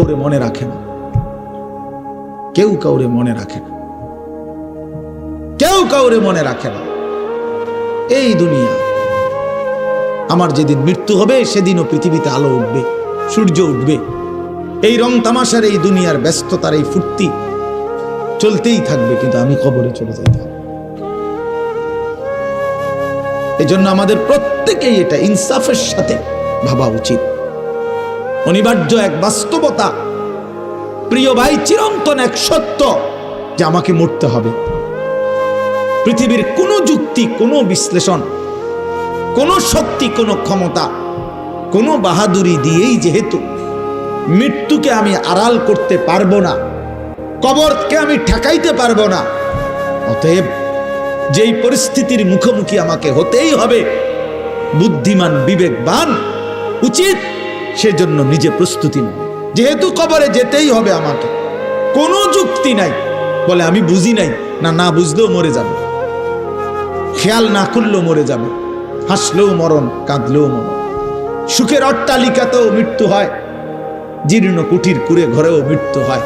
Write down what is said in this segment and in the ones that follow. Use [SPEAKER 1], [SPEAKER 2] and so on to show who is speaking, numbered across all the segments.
[SPEAKER 1] কাউরে মনে রাখে না। কেউ কাউরে মনে রাখে না। কেউ কাউরে মনে রাখে না। এই দুনিয়া। আমার যেদিন মৃত্যু হবে, সেদিনও পৃথিবীতে আলো উঠবে, সূর্য উঠবে। এই রং তামাশার এই দুনিয়ার ব্যস্ততার এই ফুর্তি চলতেই থাকবে, কিন্তু আমি কবরে চলে যাই। হবে এই জন্য আমাদের প্রত্যেকেই এটা ইনসাফের সাথে ভাবা উচিত। অনিবার্য এক বাস্তবতা। প্রিয় ভাই, চিরন্তন এক সত্য যে আমাকে মরতে হবে। পৃথিবীর কোনো যুক্তি, কোনো বিশ্লেষণ, কোনো শক্তি, কোনো ক্ষমতা, কোনো বাহাদুরি দিয়েই যেহেতু মৃত্যুকে আমি আড়াল করতে পারব না, কবরকে আমি ঠেকাইতে পারব না, অতএব যেই পরিস্থিতির মুখোমুখি আমাকে হতেই হবে, বুদ্ধিমান, বিবেকবান, উচিত সেজন্য নিজে প্রস্তুতি নেয় যেহেতু কবরে যেতেই হবে আমাকে। কোনো যুক্তি নাই। বলে আমি বুঝি নাই। না না বুঝলেও মরে যাবে। খেয়াল না করলেও মরে যাবে। হাসলেও মরণ, কাঁদলেও মরণ। সুখের অট্টালিকাতেও মৃত্যু হয়। জীর্ণ কুটির কুড়ে ঘরেও মৃত্যু হয়।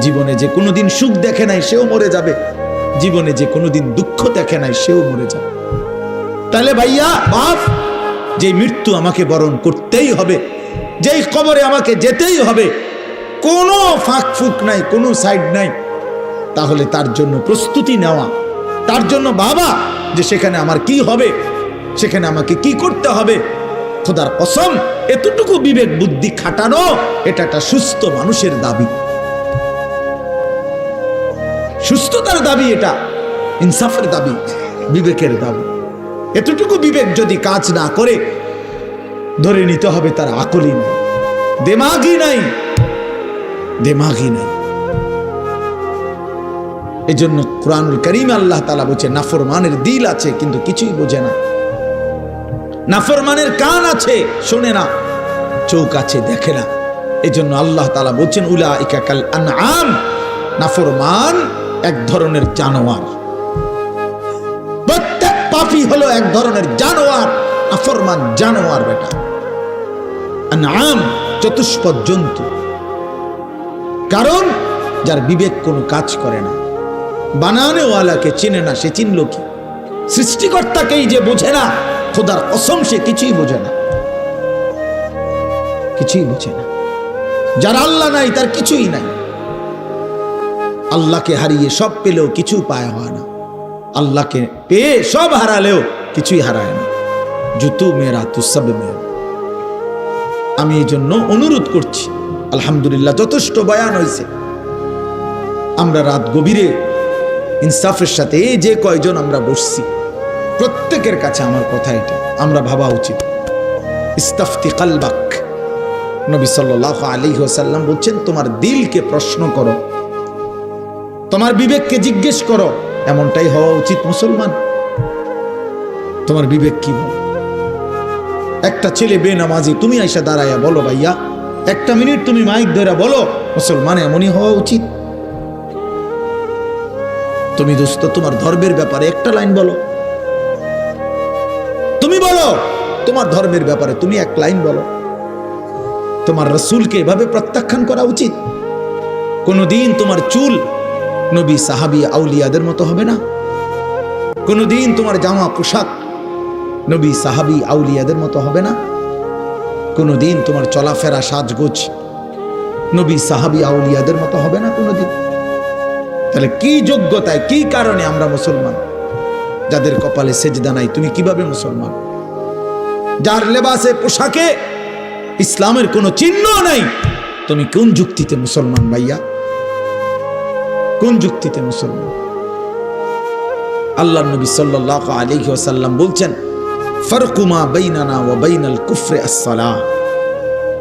[SPEAKER 1] জীবনে যে কোনোদিন সুখ দেখে নাই, সেও মরে যাবে। জীবনে যে কোনোদিন দুঃখ দেখে নাই, সেও মরে যাবে। তাহলে ভাইয়া, বাপ যে মৃত্যু আমাকে বরণ করতেই হবে, যেই কবরে আমাকে যেতেই হবে, কোনো ফাঁক ফুক নাই, কোনো সাইড নাই, তাহলে তার জন্য প্রস্তুতি নেওয়া, তার জন্য বাবা যে সেখানে আমার কি হবে, সেখানে আমাকে কি করতে হবে। খোদার কসম, এতটুকু বিবেক বুদ্ধি খাটানো, এটা একটা সুস্থ মানুষের দাবি। সুস্থতার দাবি এটা, ইনসাফের দাবি, বিবেকের দাবি। এতটুকু বিবেক যদি কাজ না করে, ধরে নিতে হবে তার আকলই নাই। দেমাগই নাই। দেমাগই নাই। এই জন্য কোরআনুল করিম আল্লাহ তালা বলছে, নাফরমানের দিল আছে, কিন্তু কিছুই বোঝে না। নাফরমানের কান আছে, শোনে না। চোখ আছে, দেখে না। এই জন্য আল্লাহ তালা বলছেন উলা ইকাকাল আনআম। নাফরমান এক ধরনের জানোয়ার। প্রত্যেক হলো এক ধরনের জানোয়ার নাফরমান জানোয়ার বেটা। আনআম চতুষ্পদ জন্তু। কারণ যার বিবেক কোনো কাজ করে না। বানানেওয়ালাকে চেনে না, সে চিনল কি? সৃষ্টিকর্তাকেই যে বোঝে না, খোদার অসম সে কিছুই বোঝে না। কিছুই বোঝে না। যার আল্লাহ নাই, তার কিছুই নাই। আল্লাহকে হারিয়ে সব পেলেও কিছু পায় হয় না। আল্লাহকে পেয়ে সব হারালেও কিছুই হারায় না। জুতু মেয়েরা তু সব আমি এই জন্য অনুরোধ করছি, আলহামদুলিল্লাহ যথেষ্ট বয়ান হয়েছে। আমরা রাত গভীরে ইনসাফের সাথে এই যে কয়জন আমরা বসছি, প্রত্যেকের কাছে আমার কথা এটা, আমরা ভাবা উচিত। ইস্তাফতি কালবাক। নবী সাল্লাহ আলী সাল্লাম বলছেন, তোমার দিলকে প্রশ্ন করো, তোমার বিবেককে জিজ্ঞেস করো এমনটাই হওয়া উচিত মুসলমান। তোমার বিবেক কি বলে? একটা ছেলে বেনামাজি, তুমি আইসা দাঁড়াইয়া বলো ভাইয়া। একটা মিনিট তুমি মাইক ধরে বলো, মুসলমান এমনই হওয়া উচিত। তুমি দোস্ত, তোমার ধর্মের ব্যাপারে একটা লাইন বলো। তুমি বলো, তোমার ধর্মের ব্যাপারে তুমি এক লাইন বলো। তোমার রসুলকে এভাবে প্রত্যাখ্যান করা উচিত। কোনোদিন তোমার চুল নবী, সাহাবি, আউলিয়াদের মতো হবে না? কোনোদিন তোমার জামা, পোশাক নবী, সাহাবি, আউলিয়াদের মতো হবে না? কোনোদিন তোমার চলাফেরা, সাজগোজ নবী, সাহাবি, আউলিয়াদের মতো হবে না কোনোদিন? তাহলে কি যোগ্যতায়, কি কারণে আমরা মুসলমান? যাদের কপালে সেজদা নাই, তুমি কীভাবে মুসলমান? যার লেবাসে, পোশাকে ইসলামের কোনো চিহ্ন নাই, তুমি কোন যুক্তিতে মুসলমান ভাইয়া? কোন যুক্তিতে মুসলমান? আল্লাহ নবী সাল্লাহ আলী ওসাল্লাম বলছেন ফরকুমা বাইনানা ও বাইনাল কুফরে আসসালাহ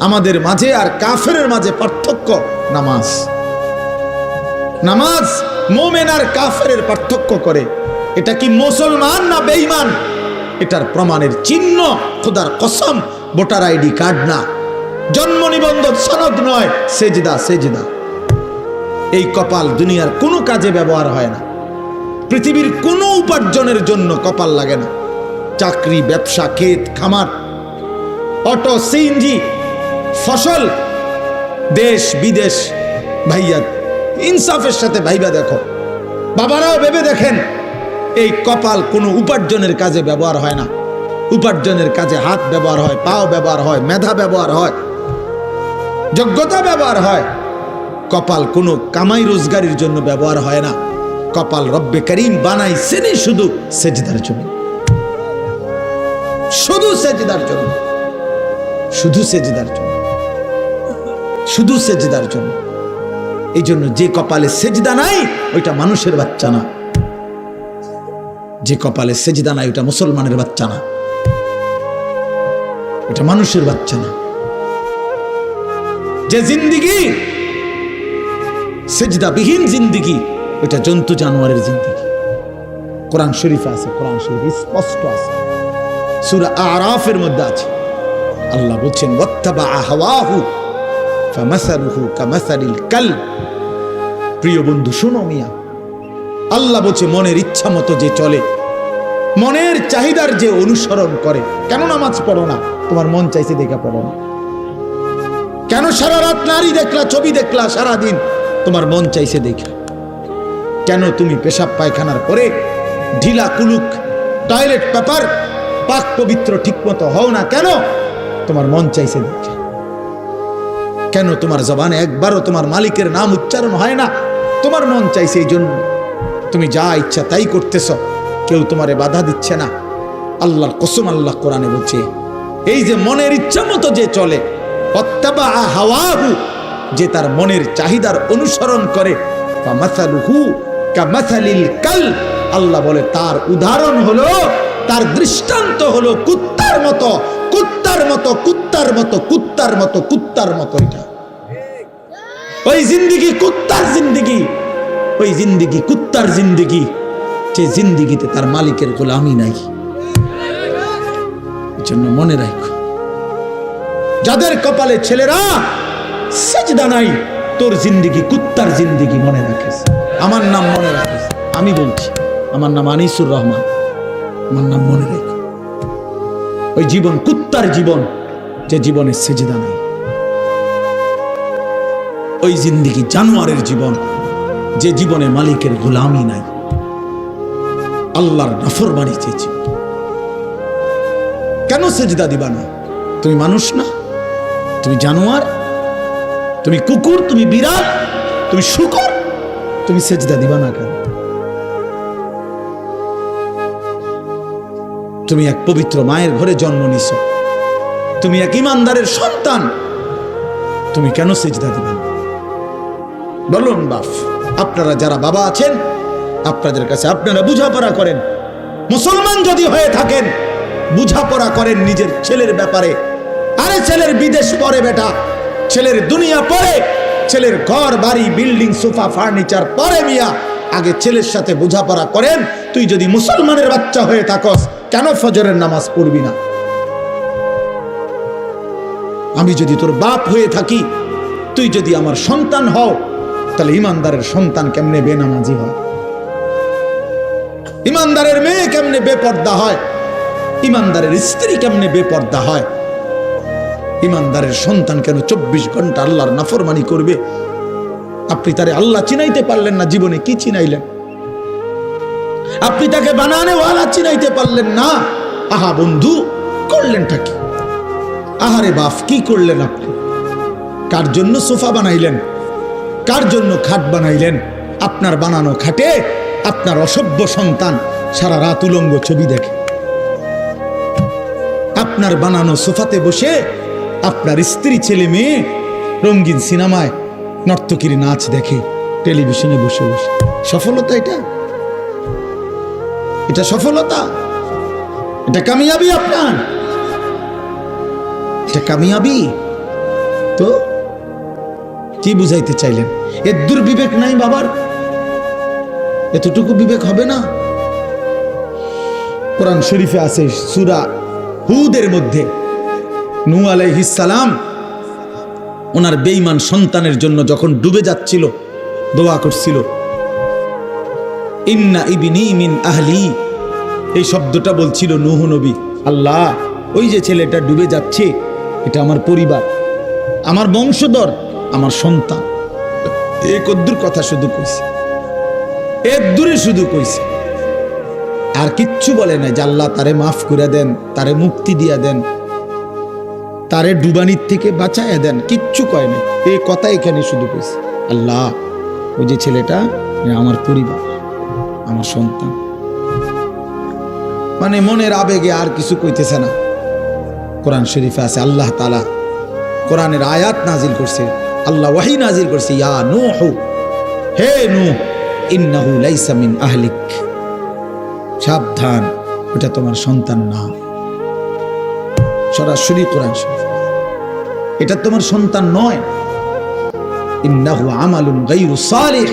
[SPEAKER 1] আমাদের মাঝে আর কাফের মাঝে পার্থক্য নামাজ। নামাজ মোমেন আর কাফের পার্থক্য করে। এটা কি মুসলমান না বেঈমান? এটার প্রমাণের চিহ্ন খোদার কসম, ভোটার আইডি কার্ড না। জন্ম নিবন্ধন সনদ নয়, সেজদা সেজদা। এই কপাল দুনিয়ার কোনো কাজে ব্যবহার হয় না। পৃথিবীর কোনো উপার্জনের জন্য কপাল লাগে না। চাকরি, ব্যবসা, ক্ষেত, খামার, অটো সিএনজি ফসল, দেশ, বিদেশ, ভাইয়া, ইনসাফের সাথে ভাইবা দেখো। বাবারাও ভেবে দেখেন, এই কপাল কোনো উপার্জনের কাজে ব্যবহার হয় না। উপার্জনের কাজে হাত ব্যবহার হয়, পাও ব্যবহার হয়, মেধা ব্যবহার হয়, যোগ্যতা ব্যবহার হয়। কপাল কোনো কামাই রোজগারির জন্য ব্যবহার হয় না। কপাল রব্বে করিম বানাইছেনই শুধু সেজদার জন্য। শুধু সেজদার জন্য। শুধু সেজদার জন্য। শুধু সেজদার জন্য। এই জন্য যে কপালে সেজদা নাই, ওইটা মানুষের বাচ্চা না। যে কপালে সেজদা নাই ওটা মুসলমানের বাচ্চা না। ওটা মানুষের বাচ্চা না। যে জিন্দিগি সেজদাবিহীন জিন্দিগি ওটা জন্তু জানোয়ারের জিন্দিগি। কোরআন শরীফে আছে, কোরআন শরীফ স্পষ্ট আছে। সুরা আরাফের মধ্যে আছে। আল্লাহ বলছেন ওয়াত্তাবা হাওয়াহু ফামাসালুহু কামাসালিল কাল প্রিয় বন্ধু, শোনো মিয়া, আল্লাহ বলছে, মনের ইচ্ছা মতো যে চলে, মনের চাহিদার যে অনুসরণ করে, কেন নামাজ পড়ো না? তোমার মন চাইছে দেখা পড়ো না। কেন সারা রাত নারী দেখলা, ছবি দেখলা সারা দিন তোমার মন চাইছে দেখা। কেন তুমি পেশাব পায়খানার পরে ঢিলা কুলুক টয়লেট পেপার পাক পবিত্র ঠিকমতো হও না কেন? তোমার মন চাইছে দেখা। কেন তোমার জবানে একবারও তোমার মালিকের নাম উচ্চারণ হয় না? তোমার মন চাইছে এই জন্য। তুমি যা ইচ্ছা তাই করতেছ, কেউ তোমারে বাধা দিচ্ছে না। আল্লাহর কসম আল্লাহ কোরআনে বলছে, এই যে মনের ইচ্ছা মতো যে চলে হাওয়াহু যে তার মনের চাহিদার অনুসরণ করে। আল্লাহ বলে, তার উদাহরণ হলো, তার দৃষ্টান্ত হলো কুত্তার মতো কুত্তার মতো কুত্তার মতো কুত্তার মতো কুত্তার মতো এটা। ওই জিন্দিগি কুত্তার জিন্দিগি, ওই জিন্দিগি কুত্তার জিন্দিগি, যে জিন্দিগিতে তার মালিকের গোলামি নাই। জন্য মনে রাখো, যাদের কপালে ছেলেরা সেজদা নাই, তোর জিন্দিগি, কুত্তার জিন্দিগি মনে রাখিস। আমার নাম মনে রাখিস। আমি বলছি, আমার নাম আনিসুর রহমান। আমার নাম মনে রেখো। ওই জীবন, কুত্তার জীবন, যে জীবনে সেজদা নাই। ওই জিন্দিগি, জানোয়ারের জীবন, যে জীবনে মালিকের গোলামি নাই। আল্লাহর নফর বাড়ি চেয়েছি। কেন সেজদা দিবা না? তুমি মানুষ না? তুমি জানোয়ার? তুমি কুকুর, তুমি বিড়াল, তুমি শুকর, তুমি সেজদা দিবা না কেন? তুমি এক পবিত্র মায়ের ঘরে জন্ম নিছ। তুমি এক ইমানদারের সন্তান। তুমি কেন সেজদা দিবে না? বলুন বাপ, আপনারা যারা বাবা আছেন, আপনাদের কাছে আপনারা বুঝাপড়া করেন। মুসলমান যদি হয়ে থাকেন, বুঝাপড়া করেন নিজের ছেলের ব্যাপারে। আরে ছেলের বিদেশ পরে বেটা। ছেলের দুনিয়া পরে, ছেলের ঘর, বাড়ি, বিল্ডিং, সোফা, ফার্নিচার পরে মিয়া। আগে ছেলের সাথে বোঝাপড়া করেন, তুই যদি মুসলমানের বাচ্চা হয়ে থাকস, কেন ফজরের নামাজ পড়বি না? আমি যদি তোর বাপ হয়ে থাকি, তুই যদি আমার সন্তান হও, তাহলে ইমানদারের সন্তান কেমনে বেনামাজি হয়? ইমানদারের মেয়ে কেমনে বেপর্দা হয়? ইমানদারের স্ত্রী কেমনে বেপর্দা হয়? ইমানদারের সন্তান কেন চব্বিশ ঘণ্টা আল্লাহর নাফরমানি করবে? আপনি তারে আল্লাহ চিনাইতে পারলেন না, জীবনে কি চিনাইলেন? আপনি তাকে বানানে ওয়ালা চিনাইতে পারলেন না। আহা বন্ধু, করলেনটা কি? আহারে বাপ, কি করলেন আপনি? কার জন্য সোফা বানাইলেন? কার জন্য খাট বানাইলেন? আপনার বানানো খাটে আপনার অসভ্য সন্তান সারা রাত উলঙ্গ ছবি দেখে। আপনার বানানো সোফাতে বসে আপনার স্ত্রী ছেলে মেয়ে রঙিন সিনেমায় নর্তকীর নাচ দেখে টেলিভিশনে বসে বসে। সফলতা এটা? এটা সফলতা? এটা কামিয়াবি আপনার? এটা কামিয়াবি? তো কি বুঝাইতে চাইলেন? এর দুর্বিবেক নাই বাবার? এতটুকু বিবেক হবে না? কোরআন শরীফে আছে সুরা হুদের মধ্যে নু আলাইহিসালাম ওনার বেইমান সন্তানের জন্য যখন ডুবে যাচ্ছিল, দোয়া করছিল। ইন্না ইবিনি মিন আহলি, এই শব্দটা বলছিল নুহ নবী। আল্লাহ, ওই যে ছেলেটা ডুবে যাচ্ছে, এটা আমার পরিবার, আমার বংশধর, আমার সন্তান। এ কদ্দুর কথা শুধু কইছে এর দূরে শুধু কইছে। আর কিচ্ছু বলে না যে আল্লাহ তারে মাফ করে দেন, তারে মুক্তি দিয়া দেন। তারে ডুবানির থেকে বাঁচাইয়া দেন, কিচ্ছু কয় না এই কথা এখানে শুধু কইছে। আল্লাহ, ওই যে ছেলেটা আমার পরিবার, আমার সন্তান। মানে মনের আবেগে আর কিছু কইতেছে না। কোরআন শরীফে আছে, আল্লাহ তালা কোরআনের আয়াত নাজিল করছে, আল্লাহ ওয়াহি নাজিল করছে, ইয়া নূহ, হে নূহ, ইন্নাহু লাইসা মিন আহলিক। সাবধান, ওটা তোমার সন্তান না। সরাসরি কোরআন এটা তোমার সন্তান নয়। ইন্নাহু আমালুন গাইরু সালিহ।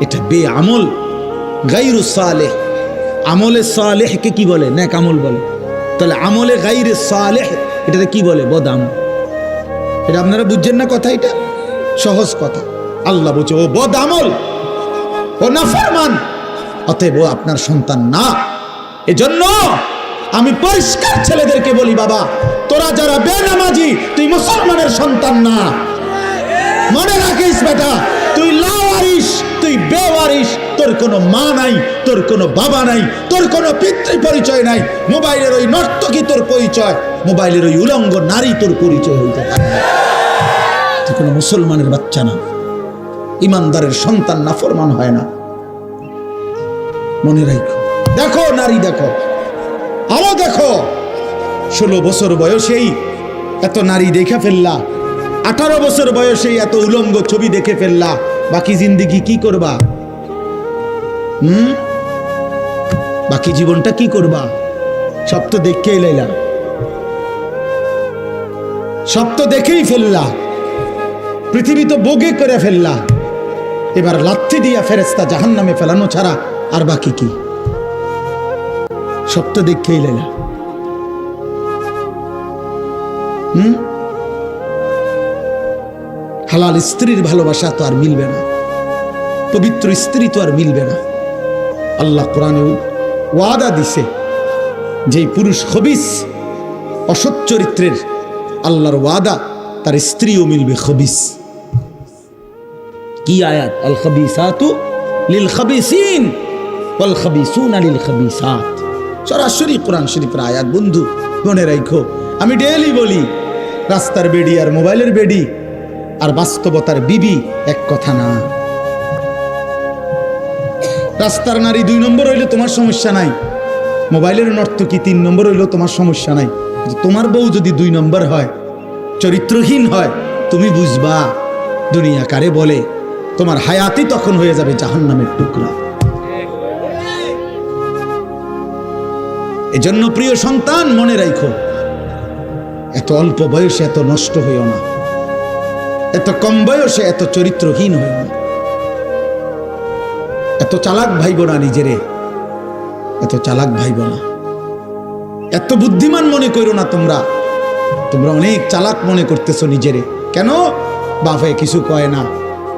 [SPEAKER 1] এটা বে আমল গাইরু সালেহ। আমলে সালেহকে কি বলে? নেক আমল বলে। তাহলে আমলে গাইরে সালেহ এটাতে কি বলে? বদ আমল এটা আপনারা বুঝছেন না কথা এটা? সহজ কথা। আল্লাহ বলছে, ও বদ আমল ও নাফরমান, অতএব আপনার সন্তান না। এজন্য আমি পরিষ্কার ছেলেদেরকে বলি, বাবা, তোরা যারা বেনামাজি, তুই মুসলমানের সন্তান না। মনে রাখিস বেটা, তুই লাওয়ারিস তুই বেওয়ারিস তোর কোনো মা নাই, তোর কোনো বাবা নাই, তোর কোনো পিতৃ পরিচয় নাই, মোবাইলের ওই নর্তকী তোর পরিচয়, মোবাইলের ওই উলঙ্গ নারী তোর পরিচয় হইতে পারে। তুই কোনো মুসলমানের বাচ্চা না। ইমানদারের সন্তান না ফরমান হয় না। মনে রাখো। দেখো নারী, দেখো। আরও দেখো। ষোলো বছর বয়সেই এত নারী দেখে ফেললা। আঠারো বছর বয়সেই এত উলঙ্গ ছবি দেখে ফেললা। বাকি জিন্দিগি কি করবা? হুম? বাকি জীবনটা কি করবা? সব তো দেখেই লাইলা। সব তো দেখেই ফেললা। পৃথিবী তো বগে করে ফেললা। এবার লাথি দিয়া ফেরেস্তা জাহান নামে ফেলানো ছাড়া আর বাকি কি? সব তো দেখেই লাইলা হুম? হালাল স্ত্রীর ভালোবাসা তো আর মিলবে না। পবিত্র স্ত্রী তো আর মিলবে না। আল্লাহ কোরআনে ওয়াদা দিছে যে পুরুষ খবিস, অসৎ চরিত্রের আল্লাহর ওয়াদা, তার স্ত্রীও মিলবে খবিস। কি আয়াত? আল খবিসাতু লিল খবিসিন ওয়াল খবিসুনা লিল খবিসাত সরাসরি কোরআন শরীফের আয়াত, বন্ধু, মনে রাখো আমি ডেইলি বলি, রাস্তার বেডি আর মোবাইলের বেডি আর বাস্তবতার বিবি এক কথা না। রাস্তার নারী দুই নম্বর হইলে তোমার সমস্যা নাই, মোবাইলের নর্তকী তিন নম্বর হইলেও তোমার সমস্যা নাই। তোমার বউ যদি দুই নম্বর হয়, চরিত্রহীন হয়, তুমি বুঝবা, দুনিয়া কারে বলে, তোমার হায়াতি তখন হয়ে যাবে জাহান্নামের টুকরা। এজন্য প্রিয় সন্তান, মনে রাখো এত অল্প বয়সে এত নষ্ট হইও না। এত কম বয়সে এত চরিত্রহীন হইও না। এত চালাক ভাইব না নিজেরে, এত চালাক ভাইব না। এত বুদ্ধিমান মনে করো না তোমরা তোমরা অনেক চালাক মনে করতেছো নিজেরে। কেন? বাপে কিছু কয় না,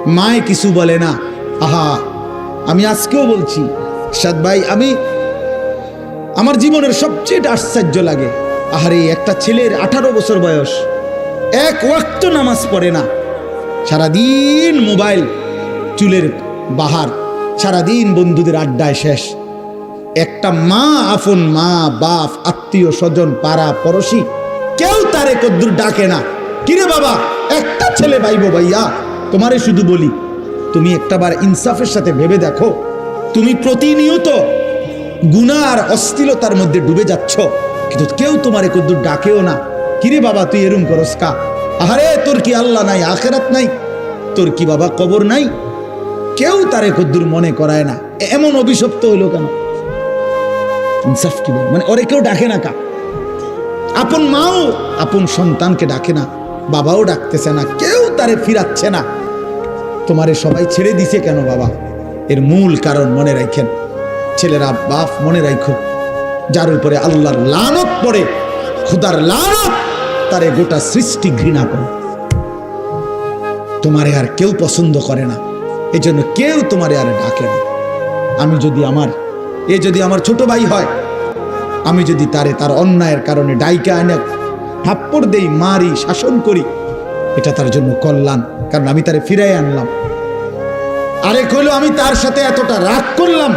[SPEAKER 1] মায়ে কিছু বলে না। আহা, আমি আজকেও বলছি, সাদ ভাই, আমি আমার জীবনের সবচেয়ে আশ্চর্য লাগে। আহারে, একটা ছেলের আঠারো বছর বয়স। এক ওয়াক্ত নামাজ পড়ে না। সারাদিন মোবাইল, চুলের বাহার, সারাদিন বন্ধুদের আড্ডায় শেষ। একটা মা আফন মা, বাপ, আত্মীয় স্বজন, পাড়া, পড়শি, কেউ তারে কদ্দুর ডাকে না। কিরে বাবা, একটা ছেলে ভাইবো ভাইয়া? তোমারে শুধু বলি, তুমি একটাবার ইনসাফের সাথে ভেবে দেখো। তুমি প্রতিনিয়ত গুনাহ আর অস্থিরতার মধ্যে ডুবে যাচ্ছ। কিন্তু কেউ তোমারে কদ্দুর ডাকেও না। কিরে বাবা, তুই এরম করস কা? আহারে, তোর কি আল্লাহ নাই, আখেরাত নাই? তোর কি বাবা কবর নাই? কেউ তারে কদ্দুর মনে করায় না। এমন অভিশপ্ত হইল কেন? মানে ওরে কেউ ডাকে না কা? আপন মাও আপন সন্তানকে ডাকে না। বাবাও ডাকতেছে না। কেউ তারে ফিরাচ্ছে না। তোমারে সবাই ছেড়ে দিছে কেন বাবা? এর মূল কারণ মনে রাখেন। ছেলেরা বাপ মনে রাখো যার উপরে আল্লাহর লানত পড়ে, খুদার লানত, তারে গোটা সৃষ্টি ঘৃণা করে। তোমারে আর কেউ পছন্দ করে না এই জন্য কেউ তোমারে আর ডাকে না। আমি যদি আমার, এ যদি আমার ছোট ভাই হয়, আমি যদি তারে তার অন্যায়ের কারণে ডাইকা এনে থাপ্পড় দেই, মারি, শাসন করি, এটা তার জন্য কল্যাণ, কারণ আমি তারে ফিরাই আনলাম। আরেক হইল আমি তার সাথে এতটা রাগ করলাম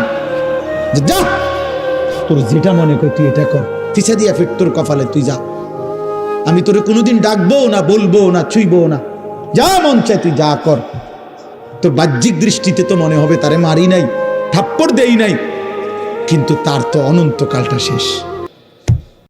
[SPEAKER 1] যে যা। তোর যেটা মনে কর, তুই এটা কর। পিছে দিয়া ফিট তোর কপালে তুই যা। আমি তোরে কোনোদিন ডাকবো না বলব না ছুইবো না। যা মন চায় তুই যা কর। তোর বাহ্যিক দৃষ্টিতে তো মনে হবে তারে মারি নাই, থাপ্পড় দেই নাই। কিন্তু তার তো অনন্তকালটা শেষ।